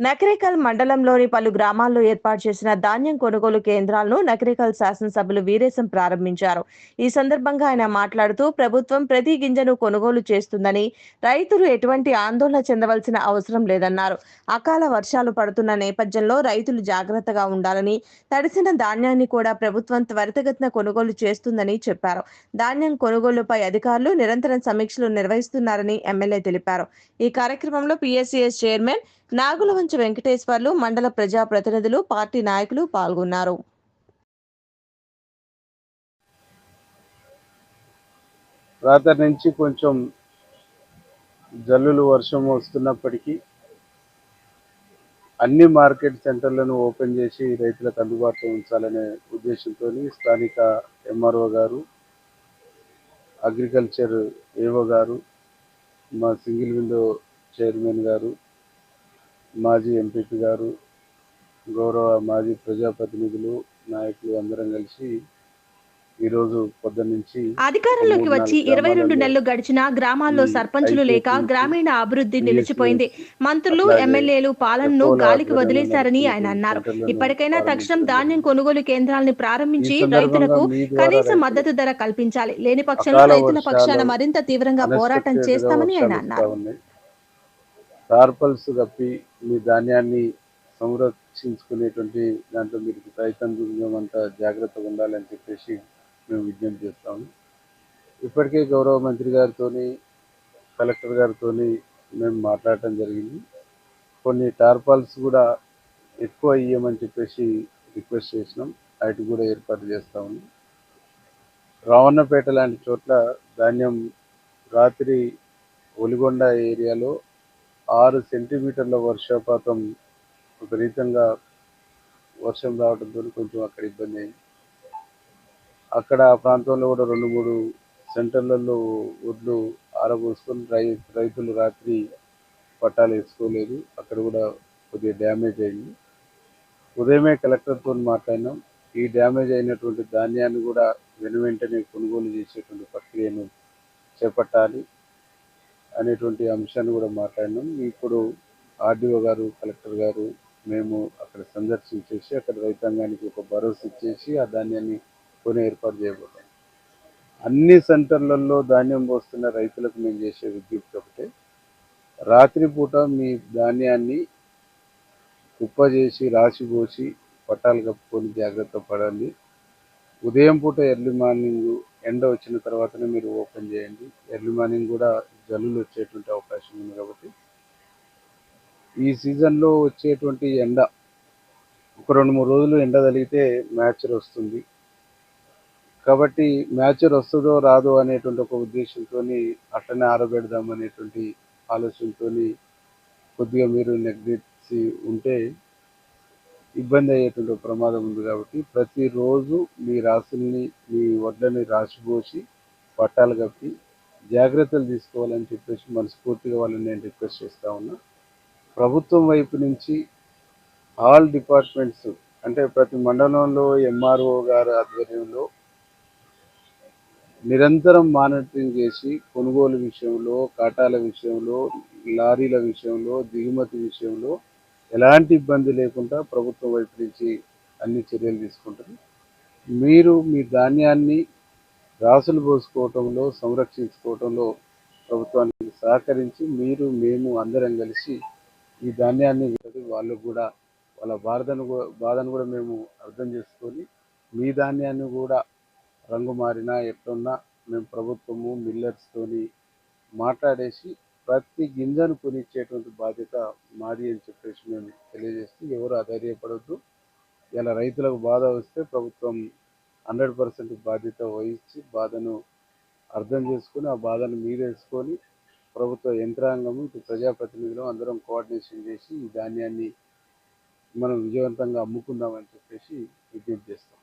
నకరేకల్ మండలంలోని పలు గ్రామాల్లో ఏర్పాటు చేసిన ధాన్యం కొనుగోలు కేంద్రాలను నకరేకల్ శాసనసభ్యులు వీరేశం ప్రారంభించారు. ఈ సందర్భంగా ఆయన మాట్లాడుతూ ప్రభుత్వం ప్రతి గింజను కొనుగోలు చేస్తుందని రైతులు ఎటువంటి ఆందోళన చెందవలసిన అవసరం లేదన్నారు. అకాల వర్షాలు పడుతున్న నేపథ్యంలో రైతులు జాగ్రత్తగా ఉండాలని తడిసిన ధాన్యాన్ని కూడా ప్రభుత్వం త్వరితగతిన కొనుగోలు చేస్తుందని చెప్పారు. ధాన్యం కొనుగోలుపై అధికారులు నిరంతరం సమీక్షలు నిర్వహిస్తున్నారని ఎమ్మెల్యే తెలిపారు. ఈ కార్యక్రమంలో పిఎస్సిఎస్ చైర్మన్ నాగులవంచ వెంకటేశ్వర్లు మండల ప్రజా ప్రతినిధులు పార్టీ నాయకులు పాల్గొన్నారు. రాత్రి నుంచి కొంచెం జల్లులు వర్షం వస్తున్నప్పటికీ అన్ని మార్కెట్ సెంటర్లను ఓపెన్ చేసి రైతులకు అందుబాటులో ఉంచాలనే ఉద్దేశంతో స్థానిక ఎంఆర్ఓ గారు అగ్రికల్చర్ ఏఓ గారు మా సింగిల్ విండో చైర్మన్ గారు మాజీ ఎంపీపీ గారు గౌరవ మాజీ ప్రజాప్రతినిధులు నాయకులు అందరం కలిసి ఈరోజు నుంచి అధికారంలోకి వచ్చి ఇరవై రెండు నెలలు గడిచినా గ్రామాల్లో సర్పంచులు లేక గ్రామీణ అభివృద్ధి నిలిచిపోయింది మంత్రులు ఎమ్మెల్యేలు పాలనను గాలికి వదిలేశారని ఆయన అన్నారు ఇప్పటికైనా తక్షణం. ధాన్యం కొనుగోలు కేంద్రాలని ప్రారంభించి రైతులకు కనీస మద్దతు ధర కల్పించాలి లేని పక్షంలో రైతుల పక్షాన మరింత తీవ్రంగా పోరాటం చేస్తామని ఆయన అన్నారు. టార్పల్స్ కప్పి మీ ధాన్యాన్ని సంరక్షించుకునేటువంటి దాంట్లో మీరు రైతాంగం అంతా జాగ్రత్తగా ఉండాలని చెప్పేసి మేము విజ్ఞప్తి చేస్తాము. ఇప్పటికే గౌరవ మంత్రి గారితో కలెక్టర్ గారితో మేము మాట్లాడటం జరిగింది. కొన్ని టార్పాల్స్ కూడా ఎక్కువ ఇయ్యమని చెప్పేసి రిక్వెస్ట్ చేసినాం. వాటి కూడా ఏర్పాటు చేస్తాము రావణపేట రావన్నపేట లాంటి చోట్ల ధాన్యం రాత్రి ఒలిగొండ ఏరియాలో ఆరు సెంటీమీటర్ల వర్షపాతం విపరీతంగా వర్షం రావడంతో కొంచెం అక్కడ ఇబ్బంది అయింది. అక్కడ ఆ ప్రాంతంలో కూడా రెండు మూడు సెంటర్లలో ఒడ్లు ఆరబోసుకొని రై రైతులు రాత్రి పట్టాలు వేసుకోలేదు. అక్కడ కూడా కొద్దిగా డ్యామేజ్ అయింది. ఉదయమే కలెక్టర్తో మాట్లాడినాం. ఈ డ్యామేజ్ అయినటువంటి ధాన్యాన్ని కూడా వెను వెంటనే కొనుగోలు చేసేటువంటి ప్రక్రియను చేపట్టాలి. అనేటువంటి అంశాన్ని కూడా మాట్లాడినాం. ఇప్పుడు ఆర్డీఓ గారు కలెక్టర్ గారు మేము అక్కడ సందర్శించేసి అక్కడ రైతాంగానికి ఒక భరోసా ఇచ్చేసి ఆ ధాన్యాన్ని కొని ఏర్పాటు చేయబోతాం అన్ని సెంటర్లలో ధాన్యం పోస్తున్న రైతులకు మేము చేసే విజ్ఞప్తి ఒకటే. రాత్రిపూట మీ ధాన్యాన్ని కుప్ప చేసి రాసి పోసి పట్టాలు కప్పుకొని జాగ్రత్త పడండి. ఉదయం పూట ఎర్లీ మార్నింగ్ ఎండ వచ్చిన తర్వాతనే మీరు ఓపెన్ చేయండి. ఎర్లీ మార్నింగ్ కూడా జల్లులు వచ్చేటువంటి అవకాశం ఉంది కాబట్టి ఈ సీజన్లో వచ్చేటువంటి ఎండ ఒక రెండు మూడు రోజులు ఎండ తగిలితే మ్యాచర్ వస్తుంది. కాబట్టి మ్యాచర్ వస్తుందో రాదో అనేటువంటి ఒక ఉద్దేశంతో అట్లనే ఆరబెడదాం అనేటువంటి ఆలోచనతో కొద్దిగా మీరు నెగ్లెక్ట్సి ఉంటే ఇబ్బంది అయ్యేటువంటి ప్రమాదం ఉంది కాబట్టి ప్రతిరోజు మీ రాసుల్ని మీ వడ్లని రాసిపోసి పట్టాలు కప్పి జాగ్రత్తలు తీసుకోవాలని చెప్పేసి మనస్ఫూర్తిగా వాళ్ళని నేను రిక్వెస్ట్ చేస్తూ ఉన్నా. ప్రభుత్వం వైపు నుంచి ఆల్ డిపార్ట్మెంట్స్ అంటే ప్రతి మండలంలో ఎంఆర్ఓ గారి ఆధ్వర్యంలో నిరంతరం మానిటరింగ్ చేసి కొనుగోలు విషయంలో కాటాల విషయంలో లారీల విషయంలో దిగుమతి విషయంలో ఎలాంటి ఇబ్బంది లేకుండా ప్రభుత్వం వైపు నుంచి అన్ని చర్యలు తీసుకుంటారు మీరు మీ ధాన్యాన్ని రాసులు పోసుకోవటంలో సంరక్షించుకోవటంలో ప్రభుత్వానికి సహకరించి మీరు మేము అందరం కలిసి ఈ ధాన్యాన్ని వాళ్ళకు కూడా వాళ్ళ బాధను బాధను కూడా మేము అర్థం చేసుకొని మీ ధాన్యాన్ని కూడా రంగు మారినా ఎట్లున్నా మేము ప్రభుత్వము మిల్లర్స్తోని మాట్లాడేసి ప్రతి గింజను కొనిచ్చేటువంటి బాధ్యత మాది అని చెప్పేసి మేము తెలియజేస్తూ ఎవరు అధైర్యపడద్దు. ఇలా రైతులకు బాధ వస్తే ప్రభుత్వం హండ్రెడ్ పర్సెంట్ బాధ్యత వహించి బాధను అర్థం చేసుకొని ఆ బాధను మీరేసుకొని ప్రభుత్వ యంత్రాంగము ఇటు ప్రజాప్రతినిధులు అందరం కోఆర్డినేషన్ చేసి ఈ ధాన్యాన్ని మనం విజయవంతంగా అమ్ముకుందామని చెప్పేసి విజ్ఞప్తి చేస్తాం.